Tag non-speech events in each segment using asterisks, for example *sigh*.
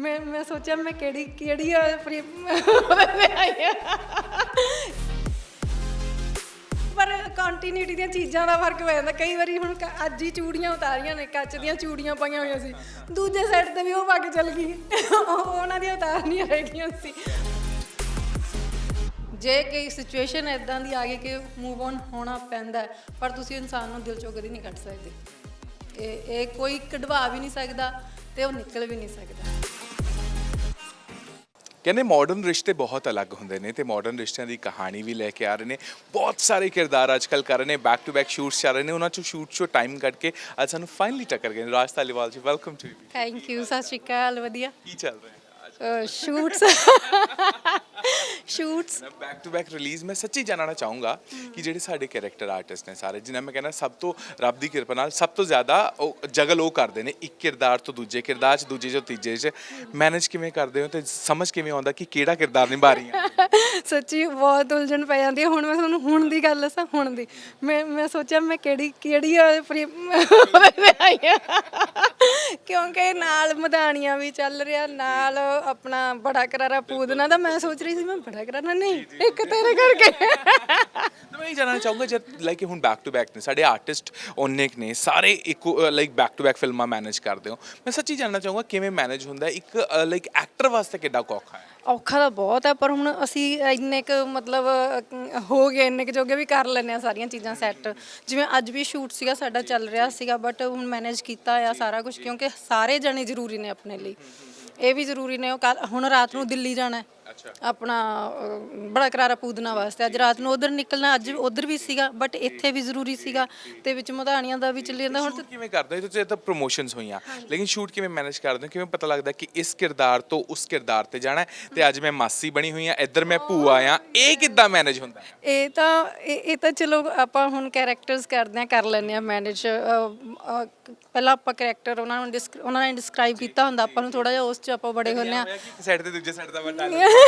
ਮੈਂ ਮੈਂ ਸੋਚਿਆ ਮੈਂ ਕਿਹੜੀ ਕਿਹੜੀ ਆ ਫਰੀ ਆਈ ਆ। ਪਰ ਕੰਟੀਨਿਊਟੀ ਦੀਆਂ ਚੀਜ਼ਾਂ ਦਾ ਫ਼ਰਕ ਪੈ ਜਾਂਦਾ। ਕਈ ਵਾਰੀ ਹੁਣ ਕ- ਅੱਜ ਹੀ ਚੂੜੀਆਂ ਉਤਾਰੀਆਂ ਨੇ ਕੱਚ ਦੀਆਂ ਚੂੜੀਆਂ ਪਾਈਆਂ ਹੋਈਆਂ ਸੀ। ਦੂਜੇ ਸਾਈਡ ਤੇ ਵੀ ਉਹ ਪਾ ਕੇ ਚੱਲ ਗਈ। ਉਹ- ਉਹਨਾਂ ਦੀਆਂ ਉਤਾਰਨੀਆਂ ਰਹਿ ਗਈਆਂ ਸੀ। ਜੇ ਕੋਈ ਸਿਚੁਏਸ਼ਨ ਇਦਾਂ ਦੀ ਆ ਗਈ ਕਿ ਮੂਵ ਔਨ ਹੋਣਾ ਪੈਂਦਾ ਹੈ, ਪਰ ਤੁਸੀਂ ਇਨਸਾਨ ਨੂੰ ਦਿਲ ਚੋਂ ਕਦੀ ਨਹੀਂ ਕੱਢ ਸਕਦੇ। ਇਹ ਇਹ ਕੋਈ ਕਢਵਾ ਵੀ ਨਹੀਂ ਸਕਦਾ ਤੇ ਉਹ ਨਿਕਲ ਵੀ ਨਹੀਂ ਸਕਦਾ। ਕਹਿੰਦੇ ਮਾਡਰਨ ਰਿਸ਼ਤੇ ਬਹੁਤ ਅਲੱਗ ਹੁੰਦੇ ਨੇ ਤੇ ਮਾਡਰਨ ਰਿਸ਼ਤਿਆਂ ਦੀ ਕਹਾਣੀ ਵੀ ਲੈ ਕੇ ਆ ਰਹੇ ਨੇ। ਬਹੁਤ ਸਾਰੇ ਕਿਰਦਾਰ ਅੱਜਕੱਲ ਕਰ ਰਹੇ ਨੇ ਬੈਕ ਟੂ ਬੈਕ ਸ਼ੂਟਸ ਚੱਲ ਰਹੇ ਨੇ ਉਹਨਾਂ ਚੋਂ ਸ਼ੂਟ ਚੋਂ ਟਾਈਮ ਕੱਢ ਕੇ ਅੱਜ ਸਾਨੂੰ ਫਾਈਨਲੀ ਟੱਕਰ ਗਏ। ਰਾਜ ਧਾਲੀਵਾਲ ਜੀ ਵੈਲਕਮ ਟੂ ਥੈਂਕ ਯੂ ਸਤਿ ਸ਼੍ਰੀ ਅਕਾਲ ਵਧੀਆ। ਕੀ ਚੱਲ ਰਿਹਾ ਹੈ shoots shoots back to back release ਮੈਂ ਸੱਚੀ ਜਾਣਨਾ ਚਾਹੂੰਗਾ ਕਿ ਜਿਹੜੇ ਸਾਡੇ ਕੈਰੈਕਟਰ ਆਰਟਿਸਟ ਨੇ ਸਾਰੇ ਜਿਨ੍ਹਾਂ ਮੈਂ ਕਹਿੰਦਾ ਸਭ ਤੋਂ ਰੱਬ ਦੀ ਕਿਰਪਾ ਨਾਲ ਸਭ ਤੋਂ ਜ਼ਿਆਦਾ ਉਹ ਜਗਲ ਉਹ ਕਰਦੇ ਨੇ ਇੱਕ ਕਿਰਦਾਰ ਤੋਂ ਦੂਜੇ ਕਿਰਦਾਰ 'ਚ ਦੂਜੇ 'ਚੋਂ ਤੀਜੇ 'ਚ। ਮੈਨੇਜ ਕਿਵੇਂ ਕਰਦੇ ਹੋ ਤੇ ਸਮਝ ਕਿਵੇਂ ਆਉਂਦਾ ਕਿ ਕਿਹੜਾ ਕਿਰਦਾਰ ਨਿਭਾ ਰਹੀ ਹੈ *laughs* ਸੱਚੀ ਬਹੁਤ ਉਲਝਣ ਪੈ ਜਾਂਦੀ ਹੈ ਹੁਣ ਮੈਂ ਤੁਹਾਨੂੰ ਹੁਣ ਦੀ ਗੱਲ ਦੱਸਾਂ ਹੁਣ ਦੀ। ਮੈਂ ਮੈਂ ਸੋਚਿਆ ਮੈਂ ਕਿਹੜੀ ਕਿਹੜੀ ਫਰੀ *laughs* ਆਈ ਆ। ਕਿਉਂਕਿ ਨਾਲ ਮਧਾਣੀਆਂ ਵੀ ਚੱਲ ਰਿਹਾ ਨਾਲ ਆਪਣਾ ਬੜਾ ਕਰਾਰਾ ਪੂਦਨਾ ਦਾ ਮੈਂ ਸੋਚ ਰਹੀ ਸੀ ਮੈਂ ਬੜਾ ਕਰਾਰਾ ਨਹੀਂ ਇੱਕ ਤੇਰੇ ਕਰਕੇ। ਮੈਂ ਇਹ ਜਾਣਨਾ ਚਾਹੂੰਗਾ ਜਦ ਲਾਈਕ ਹੁਣ ਬੈਕ ਟੂ ਬੈਕ ਨੇ ਸਾਡੇ ਆਰਟਿਸਟ ਉਹਨੇ ਕੁ ਨੇ ਸਾਰੇ ਇੱਕੋ ਲਾਈਕ ਬੈਕ ਟੂ ਬੈਕ ਫਿਲਮਾਂ ਮੈਨੇਜ ਕਰਦੇ ਹੋ। ਮੈਂ ਸੱਚੀ ਜਾਣਨਾ ਚਾਹੂੰਗਾ ਕਿਵੇਂ ਮੈਨੇਜ ਹੁੰਦਾ? ਇੱਕ ਲਾਈਕ ਐਕਟਰ ਵਾਸਤੇ ਕਿੱਡਾ ਔਖਾ ਹੈ? ਔਖਾ ਤਾਂ ਬਹੁਤ ਹੈ ਪਰ ਹੁਣ ਅਸੀਂ ਇੰਨੇ ਕੁ ਮਤਲਬ ਅਹ, ਹੋ ਗਏ ਇੰਨੇ ਕੁ ਜੋਗੇ ਵੀ ਕਰ ਲੈਂਦੇ ਆ ਸਾਰੀਆਂ ਚੀਜ਼ਾਂ ਸੈੱਟ ਜਿਵੇਂ ਅੱਜ ਵੀ ਸ਼ੂਟ ਸੀਗਾ ਸਾਡਾ ਚੱਲ ਰਿਹਾ ਸੀਗਾ ਬਟ ਹੁਣ ਮੈਨੇਜ ਕੀਤਾ ਆ ਸਾਰਾ ਕੁਝ ਕਿਉਂਕਿ ਸਾਰੇ ਜਣੇ ਜ਼ਰੂਰੀ ਨੇ ਆਪਣੇ ਲਈ। ਇਹ ਵੀ ਜ਼ਰੂਰੀ ਨੇ ਉਹ ਕੱਲ੍ਹ- ਹੁਣ ਰਾਤ ਨੂੰ ਦਿੱਲੀ ਜਾਣਾ ਹੈ। ਆਪਣਾ ਅਹ, ਬੜਾ ਕਰਾਰਾ ਪੂਦਨਾ ਵਾਸਤੇ। ਅੱਜ ਰਾਤ ਨੂੰ ਉਧਰ ਨਿਕਲਣਾ ਅੱਜ ਉਧਰ ਵੀ ਸੀਗਾ ਬਟ ਇੱਥੇ ਵੀ ਜ਼ਰੂਰੀ ਸੀਗਾ ਤੇ ਵਿੱਚ ਮਧਾਣੀਆਂ ਦਾ ਵੀ ਚੱਲੀ ਜਾਂਦਾ। ਹੁਣ ਸ਼ੂਟ ਕਿਵੇਂ ਕਰਦੇ ਹੋ? ਇਹ ਤਾਂ- ਇਹ ਤਾਂ ਪ੍ਰੋਮੋਸ਼ਨਸ ਹੋਈਆਂ ਲੇਕਿਨ ਸ਼ੂਟ ਕਿਵੇਂ ਮੈਨੇਜ ਕਰਦੇ ਹੋ? ਕਿਵੇਂ ਪਤਾ ਲੱਗਦਾ ਕਿ ਇਸ ਕਿਰਦਾਰ ਤੋਂ ਉਸ ਕਿਰਦਾਰ ਤੇ ਜਾਣਾ ਹੈ? ਤੇ ਅੱਜ ਮੈਂ ਮਾਸੀ ਬਣੀ ਹੋਈ ਆ ਇੱਧਰ ਮੈਂ ਭੂਆ ਆ ਇਹ ਕਿੱਦਾਂ ਮੈਨੇਜ ਹੁੰਦਾ ਹੈ? ਇਹ ਤਾਂ ਇਹ ਇਹ ਤਾਂ ਚਲੋ ਆਪਾਂ ਹੁਣ ਕੈਰੈਕਟਰਸ ਕਰਦੇ ਆ ਕਰ ਲੈਂਦੇ ਆ ਮੈਨੇਜ ਪਹਿਲਾਂ ਆਪਾਂ ਕੈਰੈਕਟਰ ਉਹਨਾਂ ਨੂੰ ਡਿਸਕ- ਉਹਨਾਂ ਨੇ ਡਿਸਕ੍ਰਾਈਬ ਕੀਤਾ ਹੁੰਦਾ। ਆਪਾਂ ਨੂੰ ਥੋੜਾ ਜਿਹਾ ਉਸ ਚ ਆਪਾਂ ਬੜੇ ਹੁੰਦੇ ਆ ਸਾਈਡ ਤੇ ਦੂਜੇ ਸਾਈਡ ਦਾ ਵੱਡਾ *laughs*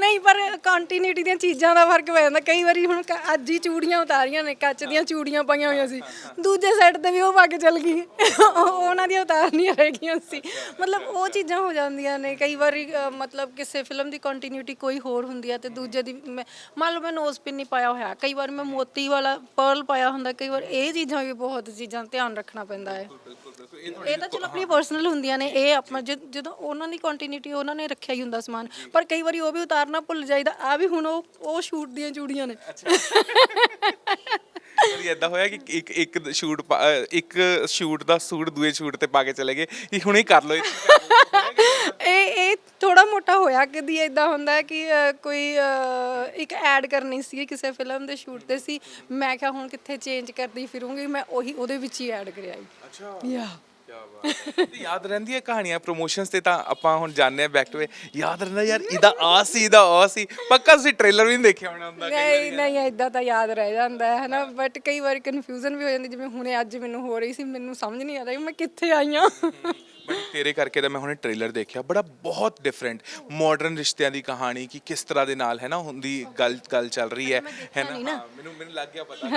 ਨਹੀਂ ਪਰ ਕੰਟੀਨਿਊਟੀ ਦੀਆਂ ਚੀਜ਼ਾਂ ਦਾ ਫ਼ਰਕ ਪੈ ਜਾਂਦਾ। ਕਈ ਵਾਰੀ ਹੁਣ ਕ- ਅੱਜ ਹੀ ਚੂੜੀਆਂ ਉਤਾਰੀਆਂ ਨੇ ਕੱਚ ਦੀਆਂ ਚੂੜੀਆਂ ਪਾਈਆਂ ਹੋਈਆਂ ਸੀ। ਦੂਜੇ ਸਾਈਡ ਤੇ ਵੀ ਉਹ ਪਾ ਕੇ ਚੱਲ ਗਈ। ਉਹ- ਉਹਨਾਂ ਦੀਆਂ ਉਤਾਰਨੀਆਂ ਰਹਿ ਗਈਆਂ ਸੀ। ਮਤਲਬ ਉਹ ਚੀਜ਼ਾਂ ਹੋ ਜਾਂਦੀਆਂ ਨੇ। ਕਈ ਵਾਰੀ ਅ, ਮਤਲਬ ਕਿਸੇ ਫਿਲਮ ਦੀ ਕੰਟੀਨਿਊਟੀ ਕੋਈ ਹੋਰ ਹੁੰਦੀ ਹੈ ਤੇ ਦੂਜੇ ਦੀ ਮੈਂ- ਮੰਨ ਲਓ ਮੈਂ ਨੋਜ਼ ਪਿਨ ਨਹੀਂ ਪਾਇਆ ਹੋਇਆ। ਕਈ ਵਾਰ ਮੈਂ ਮੋਤੀ ਵਾਲਾ ਪਰਲ ਪਾਇਆ ਹੁੰਦਾ। ਕਈ ਵਾਰ ਇਹ ਚੀਜ਼ਾਂ ਵੀ ਬਹੁਤ ਚੀਜ਼ਾਂ ਧਿਆਨ ਰੱਖਣਾ ਪੈਂਦਾ ਹੈ। ਇਹ ਤਾਂ ਚਲੋ ਆਪਣੀ ਪਰਸਨਲ ਹੁੰਦੀਆਂ ਨੇ। ਇਹ ਆਪਣਾ ਜਦ- ਜਦੋਂ ਉਹਨਾਂ ਦੀ ਕੰਟੀਨਿਊਟੀ ਉਹਨਾਂ ਨੇ ਰੱਖਿਆ ਹੀ ਹੁੰਦਾ ਸਮਾਨ। ਪਰ ਕਈ ਵਾਰੀ ਉਹ ਵੀ ਉਤਾਰਨਾ ਭੁੱਲ ਜਾਈਦਾ। ਆ ਵੀ ਹੁਣ ਉਹ ਉਹ ਸ਼ੂਟ ਦੀਆਂ ਚੂੜੀਆਂ ਨੇ। ਕਦੀ ਏਦਾਂ ਹੋਇਆ ਕਿ ਇੱਕ ਇੱਕ ਸ਼ੂਟ ਇੱਕ ਸ਼ੂਟ ਦਾ ਸੂਟ ਦੂਏ ਸ਼ੂਟ ਤੇ ਪਾ ਕੇ ਚਲੇ ਗਏ? ਕਿ ਹੁਣੇ ਕਰ ਲਓ ਇਹ। ਇਹ ਇਹ ਥੋੜਾ ਮੋਟਾ ਹੋਇਆ ਕਦੀ ਇਦਾਂ ਹੁੰਦਾ ਹੈ ਕਿ ਅ, ਕੋਈ ਅ, ਇੱਕ ਐਡ ਕਰਨੀ ਸੀ ਕਿਸੇ ਫਿਲਮ ਦੇ ਸ਼ੂਟ ਤੇ ਸੀ। ਮੈਂ ਕਿਹਾ ਹੁਣ ਕਿੱਥੇ ਚੇਂਜ ਕਰਦੀ ਫਿਰੂੰਗੀ? ਮੈਂ ਉਹੀ ਉਹਦੇ ਵਿੱਚ ਹੀ ਐਡ ਕਰਿਆ ਅੱਛਾ। ਯਾ ਯਾਦ ਰਹਿੰਦੀ ਹੈ ਕਹਾਣੀਆਂ ਪ੍ਰੋਮੋਸ਼ਨਸ ਤੇ ਤਾਂ ਆਪਾਂ ਹੁਣ ਜਾਣਦੇ ਆ ਬੈਕ ਟੂ ਯਾਦ ਰਹਿੰਦਾ ਯਾਰ ਇਹਦਾ ਆ ਸੀ ਇਹਦਾ ਆ ਸੀ। ਪੱਕਾ ਤੁਸੀਂ ਟ੍ਰੇਲਰ ਵੀ ਨਹੀਂ ਦੇਖਿਆ ਹੋਣਾ ਹੁੰਦਾ। ਨਹੀਂ ਨਹੀਂ ਇਦਾਂ ਤਾਂ ਯਾਦ ਰਹਿ ਜਾਂਦਾ ਹੈ ਹਨਾ। ਬਟ ਕਈ ਵਾਰੀ ਕਨਫਿਊਜ਼ਨ ਵੀ ਹੋ ਜਾਂਦੀ ਜਿਵੇਂ ਹੁਣੇ ਅੱਜ ਮੈਨੂੰ ਹੋ ਰਹੀ ਸੀ ਮੈਨੂੰ ਸਮਝ ਨਹੀਂ ਆ ਰਹੀ ਮੈਂ ਕਿੱਥੇ ਆਈ ਹਾਂ? ਬਟ ਤੇਰੇ ਕਰਕੇ ਤਾਂ ਮੈਂ ਹੁਣੇ ਟ੍ਰੇਲਰ ਦੇਖਿਆ। ਬੜਾ ਬਹੁਤ ਡਿਫਰੈਂਟ ਮਾਡਰਨ ਰਿਸ਼ਤਿਆਂ ਦੀ ਕਹਾਣੀ ਕਿ ਕਿਸ ਤਰ੍ਹਾਂ ਦੇ ਨਾਲ ਹੈ ਨਾ ਹੁੰਦੀ ਗੱਲ ਗੱਲ ਚੱਲ ਰਹੀ ਹੈ ਹੈ ਨਾ? ਮੈਨੂੰ ਮੈਨੂੰ ਲੱਗ ਗਿਆ ਪਤਾ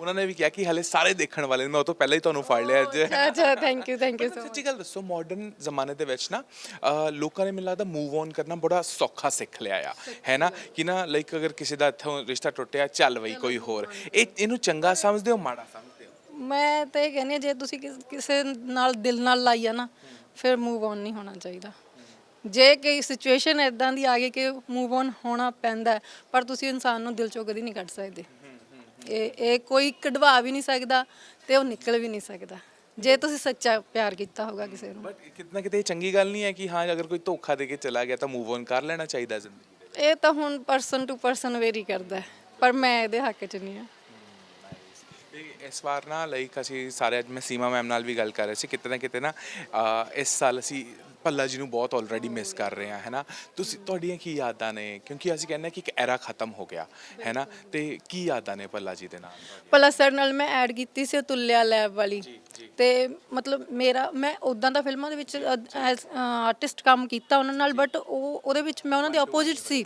ਉਹਨਾਂ ਨੇ ਵੀ ਕਿਹਾ ਕਿ ਹਲੇ ਸਾਰੇ ਦੇਖਣ ਵਾਲੇ ਨੇ ਮੈਂ ਉਹ ਤੋਂ ਪਹਿਲਾਂ ਹੀ ਤੁਹਾਨੂੰ ਫੜ ਲਿਆ ਅੱਜ। ਅੱਛਾ thank you thank you so ਸੱਚੀ ਗੱਲ ਦੱਸੋ ਮਾਡਰਨ ਜ਼ਮਾਨੇ ਦੇ ਵਿੱਚ ਨਾ ਅਹ, ਲੋਕਾਂ ਨੇ ਮੈਨੂੰ ਲੱਗਦਾ ਮੂਵ ਔਨ ਕਰਨਾ ਬੜਾ ਸੌਖਾ ਸਿੱਖ ਲਿਆ ਆ ਹੈ ਨਾ ਕਿ ਨਾ ਲਾਈਕ ਅਗਰ ਕਿਸੇ ਦਾ ਇੱਥੋਂ ਰਿਸ਼ਤਾ ਟੁੱਟਿਆ ਚੱਲ ਬਈ ਕੋਈ ਹੋਰ ਇਹ ਇਹਨੂੰ ਚੰਗਾ ਸਮਝਦੇ ਹੋ ਮਾੜਾ ਸਮਝਦੇ ਹੋ ਮੈਂ ਤਾਂ ਇਹ ਕਹਿੰਦੀ ਹਾਂ, ਜੇ ਤੁਸੀਂ ਕਿਸ- ਕਿਸੇ ਨਾਲ ਦਿਲ ਨਾਲ ਲਾਈਆ ਨਾ ਫਿਰ ਮੂਵ ਔਨ ਨਹੀਂ ਹੋਣਾ ਚਾਹੀਦਾ ਜੇ ਕੋਈ ਸਿਚੁਏਸ਼ਨ ਇਦਾਂ ਦੀ ਆ ਗਈ ਕਿ ਮੂਵ ਔਨ ਹੋਣਾ ਪੈਂਦਾ ਹੈ, ਪਰ ਤੁਸੀਂ ਇਨਸਾਨ ਨੂੰ ਦਿਲ ਚੋਂ ਕਦੀ ਨਹੀਂ ਕੱਢ ਸਕਦੇ। ਇਹ ਇਹ ਕੋਈ ਕਢਵਾ ਵੀ ਨਹੀਂ ਸਕਦਾ ਤੇ ਉਹ ਨਿਕਲ ਵੀ ਨਹੀਂ ਸਕਦਾ। ਜੇ ਤੁਸੀਂ ਸੱਚਾ ਪਿਆਰ ਕੀਤਾ ਹੋਗਾ ਕਿਸੇ ਨੂੰ। ਬਟ ਕਿਤਨਾ ਕਿਤੇ ਇਹ ਚੰਗੀ ਗੱਲ ਨਹੀਂ ਹੈ ਕਿ ਹਾਂ ਅਗਰ ਕੋਈ ਧੋਖਾ ਦੇ ਕੇ ਚਲਾ ਗਿਆ ਤਾਂ ਮੂਵ ਔਨ ਕਰ ਲੈਣਾ ਚਾਹੀਦਾ ਜ਼ਿੰਦਗੀ ਇਹ ਤਾਂ ਹੁਣ ਪਰਸਨ ਟੂ ਪਰਸਨ ਵੇਰੀ ਕਰਦਾ ਹੈ, ਪਰ ਮੈਂ ਇਹਦੇ ਹੱਕ 'ਚ ਨਹੀਂ ਹਾਂ। ਤੇ ਇਸ ਵਾਰ ਨਾ ਲਾਈਕ ਅਸੀਂ ਸਾਰੇ ਅੱਜ ਮੈਂ ਸੀਮਾ ਮੈਮ ਨਾਲ ਵੀ ਗੱਲ ਕਰ ਰਹੇ ਸੀ ਕਿਤੇ ਨਾ ਕਿਤੇ ਨਾ ਅਹ, ਇਸ ਸਾਲ ਅਸੀਂ ਭੱਲਾ ਜੀ ਨੂੰ ਬਹੁਤ ਆਲਰੇਡੀ ਮਿਸ ਕਰ ਰਹੇ ਹਾਂ ਹੈਨਾ? ਤੁਸੀਂ ਤੁਹਾਡੀਆਂ ਕੀ ਯਾਦਾਂ ਨੇ? ਕਿਉਂਕਿ ਅਸੀਂ ਕਹਿੰਦੇ ਕਿ ਇੱਕ ਐਰਾ ਖਤਮ ਹੋ ਗਿਆ ਹੈਨਾ? ਤੇ ਕੀ ਯਾਦਾਂ ਨੇ ਭੱਲਾ ਜੀ ਦੇ ਨਾਲ? ਭਲਾ ਸਰ ਨਾਲ ਮੈਂ ਐਡ ਕੀਤੀ ਸੀ ਤੁਲਿਆ ਲੈਬ ਵਾਲੀ। ਤੇ ਮਤਲਬ ਮੇਰਾ ਮੈਂ ਉਦਾਂ ਦਾ ਫਿਲਮਾਂ ਦੇ ਵਿੱਚ ਐਜ਼ ਆਰਟਿਸਟ ਕੰਮ ਕੀਤਾ ਉਹਨਾਂ ਨਾਲ ਬਟ ਉਹ ਉਹਦੇ ਵਿੱਚ ਮੈਂ ਉਹਨਾਂ ਦੇ ਆਪੋਜ਼ਿਟ ਸੀ।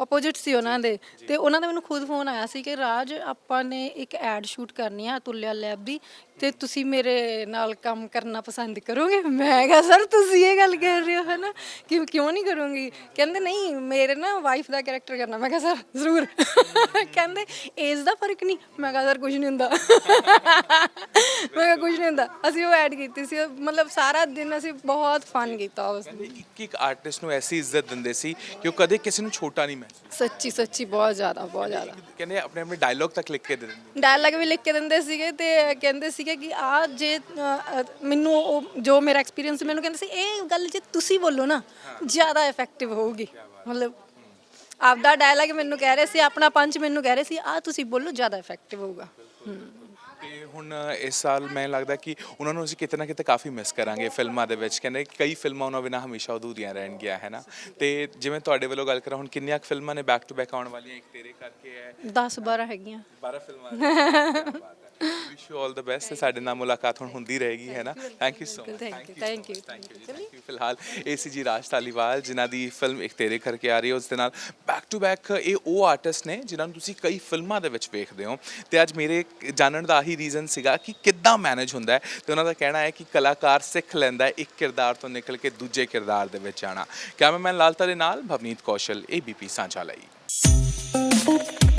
ਆਪੋਜ਼ਿਟ ਸੀ ਉਹਨਾਂ ਦੇ। ਤੇ ਉਹਨਾਂ ਦਾ ਮੈਨੂੰ ਖੁਦ ਫੋਨ ਆਇਆ ਸੀ ਕਿ ਰਾਜ ਆਪਾਂ ਨੇ ਇੱਕ ਐਡ ਸ਼ੂਟ ਕਰਨੀ ਆ ਤੁਲਿਆ ਲੈਬ ਦੀ। ਤੇ ਤੁਸੀਂ ਮੇਰੇ ਨਾਲ ਕੰਮ ਕਰਨਾ ਪਸੰਦ ਕਰੋਗੇ? ਮੈਂ ਕਿਹਾ ਸਰ ਤੁਸੀਂ ਇਹ ਗੱਲ ਕਹਿ ਰਹੇ ਹੋ ਹੈ ਨਾ ਕਿ ਕਿਉਂ ਨਹੀਂ ਕਰੂੰਗੀ? ਕਹਿੰਦੇ ਨਹੀਂ ਮੇਰੇ ਨਾ ਵਾਈਫ ਦਾ ਕੈਰੈਕਟਰ ਕਰਨਾ। ਮੈਂ ਕਿਹਾ ਸਰ ਜ਼ਰੂਰ। ਕਹਿੰਦੇ ਏਜ ਦਾ ਫ਼ਰਕ ਨਹੀਂ। ਮੈਂ ਕਿਹਾ ਸਰ ਕੁਝ ਨਹੀਂ ਹੁੰਦਾ। ਮੈਂ ਕਿਹਾ ਕੁਝ ਨਹੀਂ ਹੁੰਦਾ। ਅਸੀਂ ਉਹ ਐਡ ਕੀਤੀ ਸੀ। ਮਤਲਬ ਸਾਰਾ ਦਿਨ ਅਸੀਂ ਬਹੁਤ ਫਨ ਕੀਤਾ ਉਸ ਦਿਨ ਇੱਕ ਇੱਕ ਆਰਟਿਸਟ ਨੂੰ ਐਸੀ ਇੱਜ਼ਤ ਦਿੰਦੇ ਸੀ ਕਿ ਉਹ ਕਦੇ ਕਿਸੇ ਨੂੰ ਛੋਟਾ ਨਹੀਂ ਮਹਿਸੂਸ ਸੱਚੀ ਸੱਚੀ ਬਹੁਤ ਜ਼ਿਆਦਾ ਬਹੁਤ ਜ਼ਿਆਦਾ। ਕਹਿੰਦੇ ਆਪਣੇ ਆਪਣੇ ਡਾਇਲੌਗ ਤੱਕ ਲਿਖ ਕੇ ਦੇ ਦਿੰਦੇ। ਡਾਇਲੌਗ ਵੀ ਲਿਖ ਕੇ ਦਿੰਦੇ ਸੀਗੇ ਤੇ ਕਹਿੰਦੇ ਸੀਗੇ ਕਿ ਆ ਜੇ ਮੈਨੂੰ ਉਹ ਜੋ ਮੇਰਾ ਐਕਸਪੀਰੀਅੰਸ ਮੈਨੂੰ ਕਹਿੰਦੇ ਸੀ ਇਹ ਗੱਲ ਜੇ ਤੁਸੀਂ ਬੋਲੋ ਨਾ ਜ਼ਿਆਦਾ ਇਫੈਕਟਿਵ ਹੋਊਗੀ। ਮਤਲਬ ਆਪਦਾ ਡਾਇਲੌਗ ਮੈਨੂੰ ਕਹਿ ਰਹੇ ਸੀ ਆਪਣਾ ਪੰਚ ਮੈਨੂੰ ਕਹਿ ਰਹੇ ਸੀ ਆ ਤੁਸੀਂ ਬੋਲੋ ਜ਼ਿਆਦਾ ਇਫੈਕਟਿਵ ਹੋਊਗਾ। ਤੇ ਹੁਣ ਇਸ ਸਾਲ ਮੈਨੂੰ ਲੱਗਦਾ ਕਿ ਉਹਨਾਂ ਨੂੰ ਅਸੀਂ ਕਿਤੇ ਨਾ ਕਿਤੇ ਕਾਫੀ ਮਿਸ ਕਰਾਂਗੇ ਫਿਲਮਾਂ ਦੇ ਵਿੱਚ। ਕਹਿੰਦੇ ਕਈ ਫਿਲਮਾਂ ਉਹਨਾਂ ਬਿਨਾਂ ਹਮੇਸ਼ਾ ਅਧੂਰੀਆਂ ਰਹਿਣਗੀਆਂ ਹੈ ਨਾ? ਤੇ ਜਿਵੇਂ ਤੁਹਾਡੇ ਵੱਲੋਂ ਗੱਲ ਕਰਾਂ ਹੁਣ ਕਿੰਨੀਆਂ ਫਿਲਮਾਂ ਨੇ ਬੈਕ ਟੂ ਬੈਕ ਆਉਣ ਵਾਲੀਆਂ? ਇੱਕ ਤੇਰੇ ਕਰਕੇ ਹੈ। 10 12 ਹੈਗੀਆਂ। 12 ਫਿਲਮਾਂ wish you all the best ਸਾਡੇ ਨਾਲ ਮੁਲਾਕਾਤ ਹੁਣ ਹੁੰਦੀ ਰਹੇਗੀ ਹੈ ਨਾ thank you so much thank you thank you. Thank you ਫਿਲਹਾਲ ਏਸੀਜੀ ਰਾਜ ਧਾਲੀਵਾਲ ਜਿਨ੍ਹਾਂ ਦੀ ਫਿਲਮ ਇੱਕ ਤੇਰੇ ਕਰਕੇ ਆ ਰਹੀ ਹੈ ਉਸ ਦੇ ਨਾਲ ਬੈਕ ਟੂ ਬੈਕ ਇਹ ਉਹ ਆਰਟਿਸਟ ਨੇ ਜਿਨ੍ਹਾਂ ਨੂੰ ਤੁਸੀਂ ਕਈ ਫਿਲਮਾਂ ਦੇ ਵਿੱਚ ਵੇਖਦੇ ਹੋ ਤੇ ਅੱਜ ਮੇਰੇ ਜਾਣਨ ਦਾ ਆਹੀ ਰੀਜ਼ਨ ਸੀਗਾ ਕਿ ਕਿੱਦਾਂ ਮੈਨੇਜ ਹੁੰਦਾ ਹੈ ਤੇ ਉਹਨਾਂ ਦਾ ਕਹਿਣਾ ਹੈ ਕਿ ਕਲਾਕਾਰ ਸਿੱਖ ਲੈਂਦਾ ਹੈ ਇੱਕ ਕਿਰਦਾਰ ਤੋਂ ਨਿਕਲ ਕੇ ਦੂਜੇ ਕਿਰਦਾਰ ਦੇ ਵਿੱਚ ਆਣਾ ਕੈਮਰਾਮੈਨ ਲਾਲਤਾ ਦੇ ਨਾਲ ਭਵਨੀਤ ਕੌਸ਼ਲ ਏਬੀਪੀ ਸਾਂਝਾ ਲਈ